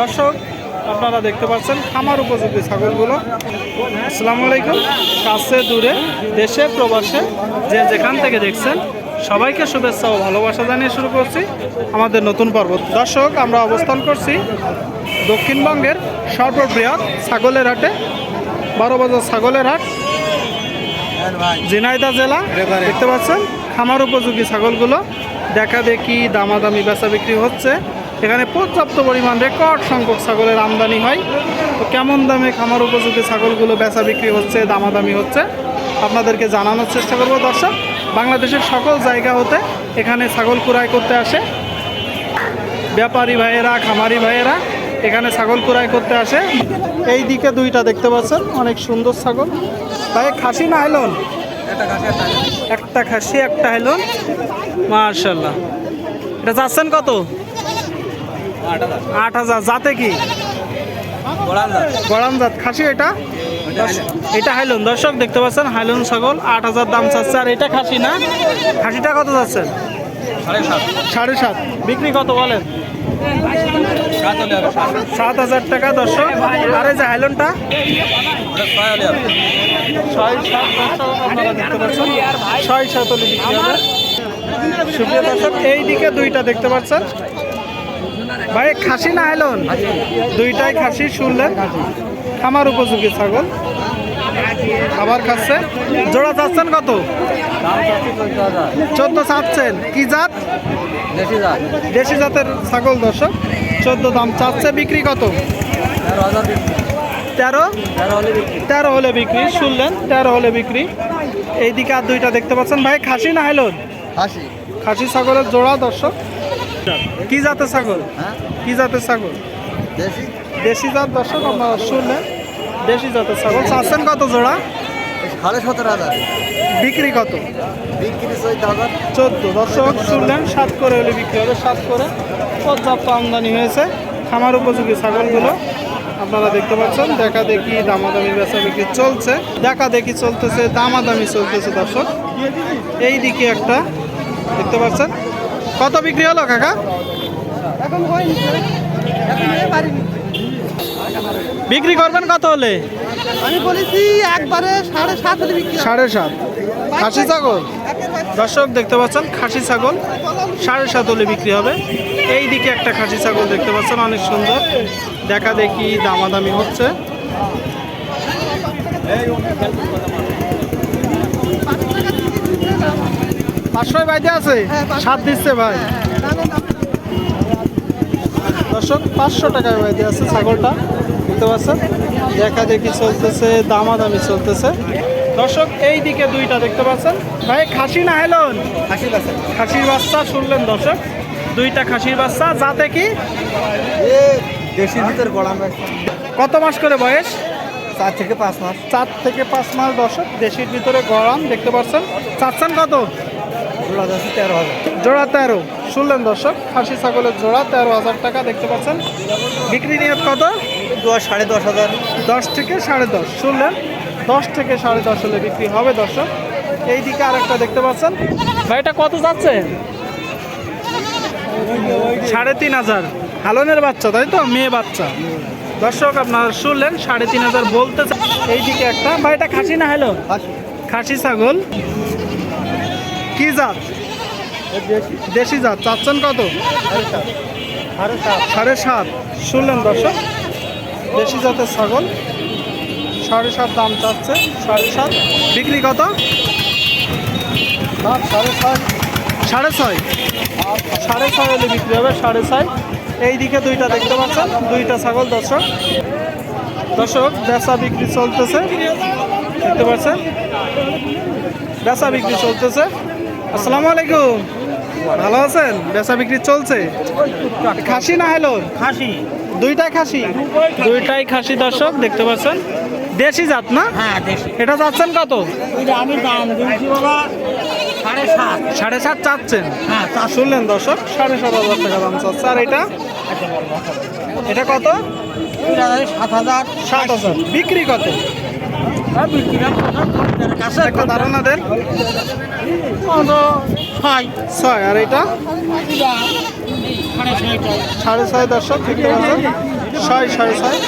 দর্শক, আপনারা দেখতে পাচ্ছেন খামার উপযোগী ছাগলগুলো। আসসালামু আলাইকুম। কাছে, দূরে, দেশে, প্রবাসে, যে যেখান থেকে দেখছেন, সবাইকে শুভেচ্ছা ও ভালোবাসা জানিয়ে শুরু করছি আমাদের নতুন পর্ব। দর্শক, আমরা অবস্থান করছি দক্ষিণবঙ্গের সর্ববৃহৎ ছাগলের হাটে, বারো বাজার ছাগলের হাট ঝিনাইদা জেলা। দেখতে পাচ্ছেন, খামার উপযোগী ছাগলগুলো। দেখা দেখি দামাদামি, বেচা বিক্রি হচ্ছে। এখানে পর্যাপ্ত পরিমাণ রেকর্ড সংখ্যক ছাগলের আমদানি হয়। তো কেমন দামে খামার উপযোগী ছাগলগুলো বেচা বিক্রি হচ্ছে দামাদামি হচ্ছে আপনাদেরকে জানানোর চেষ্টা করব। দর্শক বাংলাদেশের সকল জায়গা হতে এখানে ছাগল কুড়াই করতে আসে। ব্যাপারী ভাইয়েরা খামারি ভাইয়েরা এখানে ছাগল কুড়াই করতে আসে। এই দিকে দুইটা দেখতে পাচ্ছেন অনেক সুন্দর ছাগল। ভাই খাসি না হেলন একটা খাসি একটা হেলন মার্শাল্লাহ এটা যাচ্ছেন কত? আট হাজার। যাতে কি? গরম জাত খাসি এটা? এটা হাইলন। দর্শক, দেখতে পাচ্ছেন, হাইলন ছাগল, আট হাজার দাম চাচ্ছে। আর এটা খাসি না? খাসিটা কত যাচ্ছেন সাড়ে সাত। বিক্রি কত বলেন? সাত হাজার টাকা, দর্শক। আর এই যে হাইলনটা? ছয় সাত দর্শক, আপনারা দেখতে ছয় সাত হলে বিক্রি দুইটা দেখতে পাচ্ছেন। ভাই খাসি না হাইলন দুইটাই খাসি শুনলেন। খামার উপযোগী ছাগল। খাবার খাচ্ছে। জোড়া চাচ্ছেন কত? চোদ্দ চাচ্ছেন। কি জাত? দেশি জাতের ছাগল দর্শক। চোদ্দ দাম চাচ্ছে। বিক্রি কত? তেরো তেরো? হলে বিক্রি। শুনলেন তেরো হলে বিক্রি। এইদিকে আর দুইটা দেখতে পাচ্ছেন। ভাই খাসি না হাইলন হাসি খাসি ছাগলের জোড়া দর্শক। কি জাতের ছাগল? হ্যাঁ? কি জাতের ছাগল? দেশি। দেশি জাত দর্শক আপনারা শুনলেন। দেশি জাতের ছাগল। চাচ্ছেন কত জোড়া? সাড়ে সতেরো হাজার। বিক্রি কত? বিক্রি চোদ্দ হাজার। চোদ্দ। দর্শক শুনলেন সাত করে হলে বিক্রি হবে সাত করে। পর্যাপ্ত আমদানি হয়েছে। খামার উপযোগী ছাগলগুলো আপনারা দেখতে পাচ্ছেন। দেখা দেখি দামাদামি বেচা বিক্রি চলছে। দেখা দেখি চলতেছে দামাদামি চলতেছে দর্শক। এই দিকে একটা দেখতে পাচ্ছেন? কত বিক্রি হলো কাকা? বিক্রি করবেন কত হলে? আমি বলেছি একবারে সাড়ে সাত হলে বিক্রি সাড়ে সাত। খাসি ছাগল? দর্শক দেখতে পাচ্ছেন খাসি ছাগল সাড়ে সাত হলে বিক্রি হবে। এই দিকে একটা খাসি ছাগল দেখতে পাচ্ছেন অনেক সুন্দর। দেখা দেখি দামাদামি হচ্ছে। পাঁচশোয় বাইতে আছে? সাত দিচ্ছে ভাই। দর্শক পাঁচশো টাকায় বাইতে আছে ছাগলটা। দেখতে পাচ্ছেন? দেখা দেখি চলতেছে দামাদামি চলতেছে। দর্শক এই দিকে দুইটা দেখতে পাচ্ছেন। ভাই খাসি না হেলন? খাসির বাচ্চা। শুনলেন দর্শক? দুইটা খাসির বাচ্চা যাতে কি? দেশির ভিতরে গড়ান কত মাস করে বয়স? চার থেকে পাঁচ মাস। চার থেকে পাঁচ মাস দর্শক দেশির ভিতরে গরম দেখতে পাচ্ছেন। চাচ্ছেন কত ষোলো হাজার তেরো হাজার জোড়া তেরো শুনলেন দর্শক খাসি ছাগলের জোড়া তেরো হাজার টাকা দেখতে পাচ্ছেন। বিক্রি নিয়ত কত? সাড়ে দশ হাজার। দশ থেকে সাড়ে দশ। শুনলেন? দশ থেকে সাড়ে দশ হলে বিক্রি হবে দর্শক। এই দিকে আরেকটা দেখতে পাচ্ছেন। ভাই এটা কত যাচ্ছে? সাড়ে তিন হাজার। হালনের বাচ্চা তাই তো? মেয়ে বাচ্চা। দর্শক আপনারা শুনলেন সাড়ে তিন হাজার বলতে এই দিকে একটা। ভাই এটা খাসি না হ্যালো? খাসি ছাগল। কি জাত? দেশি। জাত। চাচ্ছেন কত? সাড়ে সাত। শুনলেন দর্শক দেশি জাতের ছাগল। সাড়ে সাত দাম চাচ্ছে। সাড়ে সাত। বিক্রি কত? সাড়ে সাত সাড়ে ছয়। সাড়ে ছয় হলে বিক্রি হবে সাড়ে ছয়। এই দিকে দুইটা দেখতে পাচ্ছেন দুইটা ছাগল দর্শক। দর্শক বেচা বিক্রি চলতেছে। দেখতে পাচ্ছেন? বেচা বিক্রি চলতেছে। আসসালামু আলাইকুম। ভালো আছেন? বেচা বিক্রি চলছে? খাসি না হ্যালো খাসি। দুইটাই খাসি? দুইটাই খাসি দর্শক দেখতে পাচ্ছেন। দেশি জাত না? হ্যাঁ দেশি। এটা যাচ্ছেন কত? আমি দাম দিয়েছি বাবা সাড়ে সাত। সাড়ে সাত চাচ্ছেন? হ্যাঁ শুনলেন দর্শক সাড়ে সাত হাজার টাকা দাম চাচ্ছে। আর এটা? এটা কত? সাত হাজার। সাত হাজার। বিক্রি কত? একটা ধারণা দেন। ছয়। আর এটা? সাড়ে সাড়ে ছয় দর্শক দেখতে পাচ্ছেন ছয় ছয় ছয়।